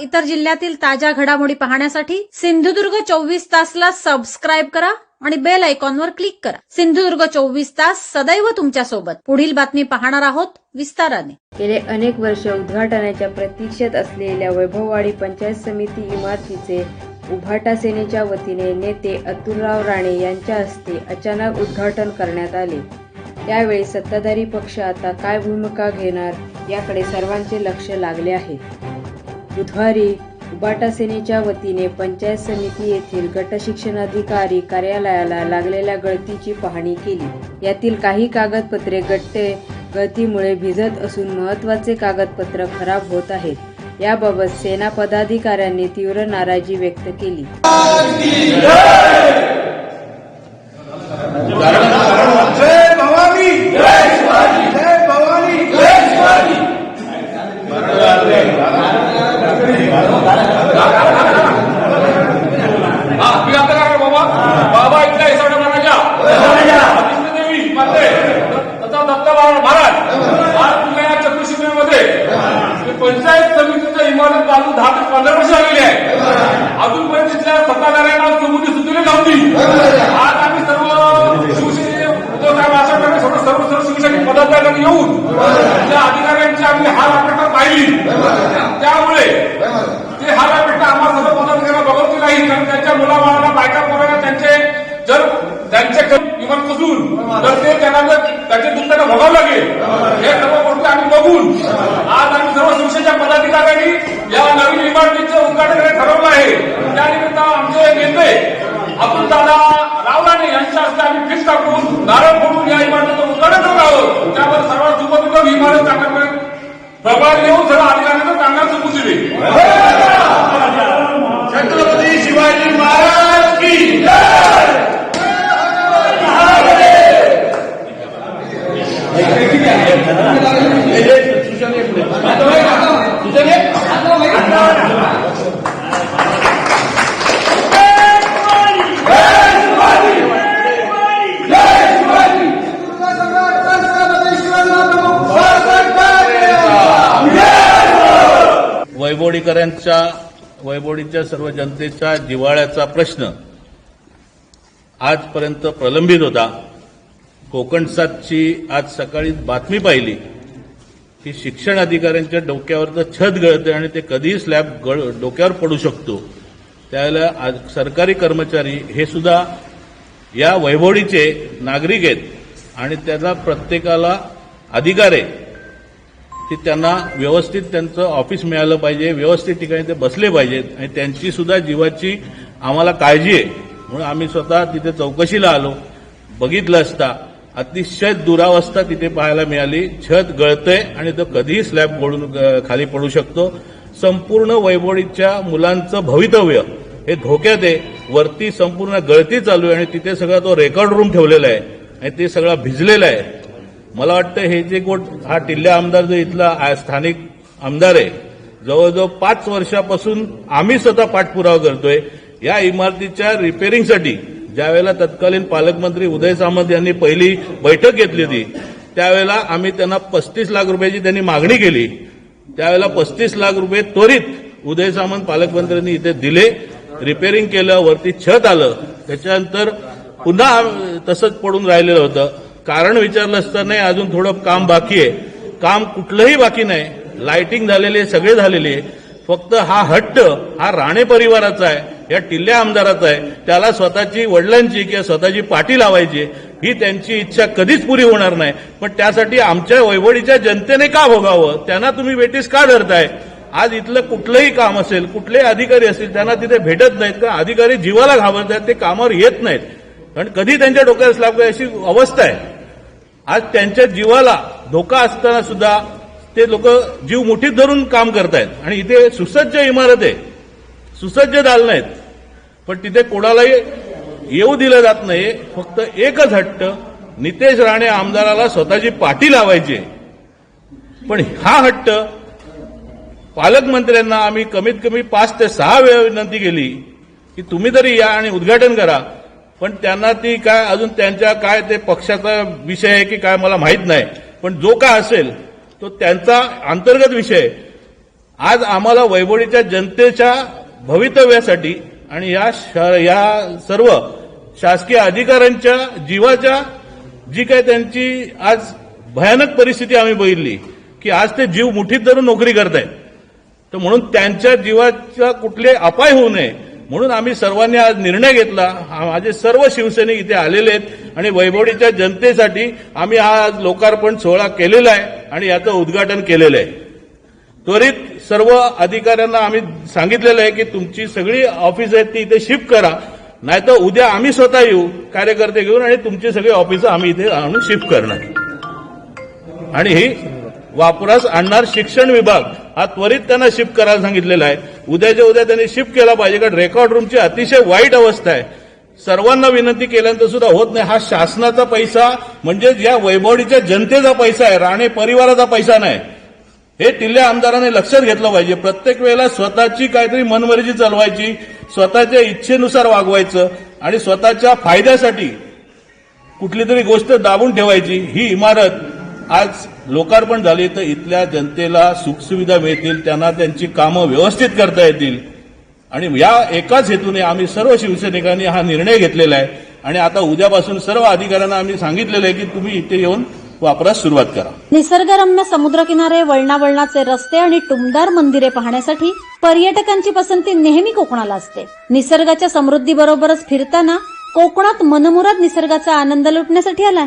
इतर जिल्ह्यातील ताज्या घडामोडी पाहण्यासाठी सिंधुदुर्ग चोवीस तासला सबस्क्राईब करा आणि बेल आयकॉनवर क्लिक करा. सिंधुदुर्ग चोवीस तास सदैव तुमच्यासोबत. पुढील बातमी पाहणार आहोत विस्ताराने. गेले अनेक वर्ष उद्घाटनाच्या प्रतीक्षेत असलेल्या वैभववाडी पंचायत समिती इमारतीचे उभाटा सेनेच्या वतीने नेते अतुलराव राणे यांच्या हस्ते अचानक उद्घाटन करण्यात आले. त्यावेळी सत्ताधारी पक्ष आता काय भूमिका घेणार याकडे सर्वांचे लक्ष लागले आहे. बुधवारी उबाटा सेनेच्या वतीने पंचायत समिती येथील गट शिक्षणाधिकारी कार्यालयाला लागलेल्या गळतीची पाहणी केली. यातील काही कागदपत्रे गट्टे गळतीमुळे भिजत असून महत्त्वाचे कागदपत्र खराब होत आहेत. याबाबत सेना पदाधिकाऱ्यांनी तीव्र नाराजी व्यक्त केली जय भवानी जय शिवाजी जय भवानी जय शिवाजी हा मी आता काय बाबा बाबा इथल्या इसवडे महाराजा देवी माते तथा दत्ता महाराज आज तुला या चतुर्शिमेमध्ये पंचायत समितीचं इमारत बांधून दहा ते पंधरा वर्ष झालेली आहे. अजूनपर्यंत तिथल्या सत्ताधाऱ्यांना सुमुटी सुचली नव्हती आज आम्ही सर्व शिवसेने उद्धव साहेब आशा सर्व सर्व सर्व शिवसैनिक पदाधिकारी येऊन त्या अधिकाऱ्यांची आम्ही हाल अपेक्षा पाहिली. त्यामुळे ते हाल अपेक्षा आम्हाला सर्व पदाधिकाऱ्यांना बघवती नाही कारण त्यांच्या मुलाबाळांना बायका पोरांना त्यांचे जर त्यांचे इमान कसून तर ते त्यांना त्याचे दुःख त्यांना भोगावं लागेल. हे सर्व गोष्टी आम्ही बघून आज आम्ही सर्व शिवसेनेच्या पदाधिकाऱ्यांनी या नवीन इमारतीचं उद्घाटन करायचं ठरवलं आहे त्यानिमित्त आमचे आपण दादा रावराणे यांच्या हस्ते आम्ही फिक्स टाकून नारळ फोडून या इमारतीचं उद्घाटन होत आहोत. त्यावर सर्वात सुपरित इमारत चांगल्या प्रभाग येऊन सर्व अधिकाऱ्यांना चांगला चुकून दिली. छत्रपती शिवाजी महाराज की जय. वैभवडीकरांच्या वैभवडीच्या सर्व जनतेच्या जिव्हाळ्याचा प्रश्न आजपर्यंत प्रलंबित होता. कोकणसातची आज सकाळी बातमी पाहिली की शिक्षण अधिकाऱ्यांच्या डोक्यावरचं छत गळतं आणि ते कधीही स्लॅब गळ डोक्यावर पडू शकतो. त्यावेळेला आज सरकारी कर्मचारी हे सुद्धा या वैभवडीचे नागरिक आहेत आणि त्याला प्रत्येकाला अधिकार आहे की त्यांना व्यवस्थित त्यांचं ऑफिस मिळालं पाहिजे व्यवस्थित ठिकाणी ते बसले पाहिजेत. आणि त्यांची सुद्धा जीवाची आम्हाला काळजी आहे. म्हणून आम्ही स्वतः तिथे चौकशीला आलो. बघितलं असता अतिशय दुरावस्था तिथे पाहायला मिळाली. छत गळतंय आणि तो कधीही स्लॅब गळून खाली पडू शकतो. संपूर्ण वैभवडीच्या मुलांचं भवितव्य हे धोक्यात आहे. वरती संपूर्ण गळती चालू आहे आणि तिथे सगळा तो रेकॉर्ड रूम ठेवलेला आहे. आणि ते सगळं भिजलेलं आहे. मला वाटतं हे जे कोट हा टिल्ल्या आमदार जो इथला स्थानिक आमदार आहे जवळजवळ पाच वर्षापासून आम्ही स्वतः पाठपुरावा करतोय. या इमारतीच्या रिपेरिंगसाठी ज्यावेळेला तत्कालीन पालकमंत्री उदय सामंत यांनी पहिली बैठक घेतली होती त्यावेळेला आम्ही त्यांना पस्तीस लाख रुपयाची त्यांनी मागणी केली. त्यावेळेला पस्तीस लाख रुपये त्वरित उदय सामंत पालकमंत्र्यांनी इथे दिले. रिपेरिंग केलं वरती छत आलं. त्याच्यानंतर पुन्हा तसंच पडून राहिलेलं होतं. कारण विचारलं असता नाही अजून थोडं काम बाकी आहे. काम कुठलंही बाकी नाही. लाइटिंग झालेली आहे सगळे झालेले आहे. फक्त हा हट्ट हा राणे परिवाराचा आहे या टिल्ल्या आमदाराचा आहे. त्याला स्वतःची वडिलांची किंवा स्वतःची पाठी लावायची आहे. ही त्यांची इच्छा कधीच पुरी होणार नाही. पण त्यासाठी आमच्या वैवडीच्या जनतेने का भोगावं? त्यांना तुम्ही वेटीस का धरताय? आज इथलं कुठलंही काम असेल कुठलेही अधिकारी असतील त्यांना तिथे भेटत नाहीत का? अधिकारी जीवाला घाबरत आहेत ते कामावर येत नाहीत. कारण कधी त्यांच्या डोक्यात स्लाब काय अशी अवस्था आहे. आज त्यांच्या जीवाला धोका असताना सुद्धा ते लोक जीव मुठीत धरून काम करतायत. आणि इथे सुसज्ज इमारत आहे. सुसज्ज दालन आहेत. पण तिथे कोणालाही येऊ दिलं जात नाही फक्त एकच हट्ट नितेश राणे आमदाराला स्वतःची पाठी लावायची पण हा हट्ट पालकमंत्र्यांना आम्ही कमीत कमी पाच ते सहा वेळा विनंती केली की तुम्ही तरी या आणि उद्घाटन करा. पण त्यांना ती काय अजून त्यांच्या काय ते पक्षाचा विषय आहे की काय मला माहीत नाही. पण जो काय असेल तो त्यांचा अंतर्गत विषय आज आम्हाला वैभवडीच्या जनतेच्या भवितव्यासाठी आणि या या सर्व शासकीय अधिकाऱ्यांच्या जीवाच्या जी काय त्यांची आज भयानक परिस्थिती आम्ही बघितली की आज ते जीव मुठीत धरून नोकरी करतायत. तर म्हणून त्यांच्या जीवाचा कुठले अपाय होऊ नये म्हणून आम्ही सर्वांनी आज निर्णय घेतला. हा- माझे सर्व शिवसैनिक इथे आलेले आहेत आणि वैभवडीच्या जनतेसाठी आम्ही हा आज लोकार्पण सोहळा केलेला आहे आणि याचं उद्घाटन केलेलं आहे. त्वरित सर्व अधिकाऱ्यांना आम्ही सांगितलेलं आहे की तुमची सगळी ऑफिस आहेत ती इथे शिफ्ट करा. नाहीतर उद्या आम्ही स्वतः येऊ कार्यकर्ते घेऊन आणि तुमची सगळी ऑफिस आम्ही इथे आणून शिफ्ट करणार. आणि ही वापरास आणणार शिक्षण विभाग हा त्वरित त्यांना शिफ्ट करायला सांगितलेला आहे. उद्याच्या उद्या त्यांनी शिफ्ट केला पाहिजे कारण रेकॉर्ड रूमची अतिशय वाईट अवस्था आहे. सर्वांना विनंती केल्यानंतर सुद्धा होत नाही. हा शासनाचा पैसा म्हणजे या वैभवडीच्या जनतेचा पैसा आहे राणे परिवाराचा पैसा नाही. हे टिल्ल्या आमदारांनी लक्षात घेतलं पाहिजे. प्रत्येक वेळेला स्वतःची काहीतरी मनमर्जी चालवायची स्वतःच्या इच्छेनुसार वागवायचं आणि स्वतःच्या फायद्यासाठी कुठली तरी गोष्ट दाबून ठेवायची ही इमारत आज लोकार्पण झाली तर इथल्या जनतेला सुखसुविधा मिळतील त्यांना त्यांची कामं व्यवस्थित करता येतील. आणि या एकाच हेतूने आम्ही सर्व शिवसैनिकांनी हा निर्णय घेतलेला आहे. आणि आता उद्यापासून सर्व अधिकाऱ्यांना आम्ही सांगितलेलं आहे की तुम्ही इथे येऊन वापरास सुरुवात करा. निसर्गरम्य समुद्रकिनारे वळणावळणाचे रस्ते आणि टुमदार मंदिरे पाहण्यासाठी पर्यटकांची पसंती नेहमी कोकणाला असते. निसर्गाच्या समृद्धीबरोबरच फिरताना कोकणात मनमुराद निसर्गाचा आनंद लुटण्यासाठी आलाय.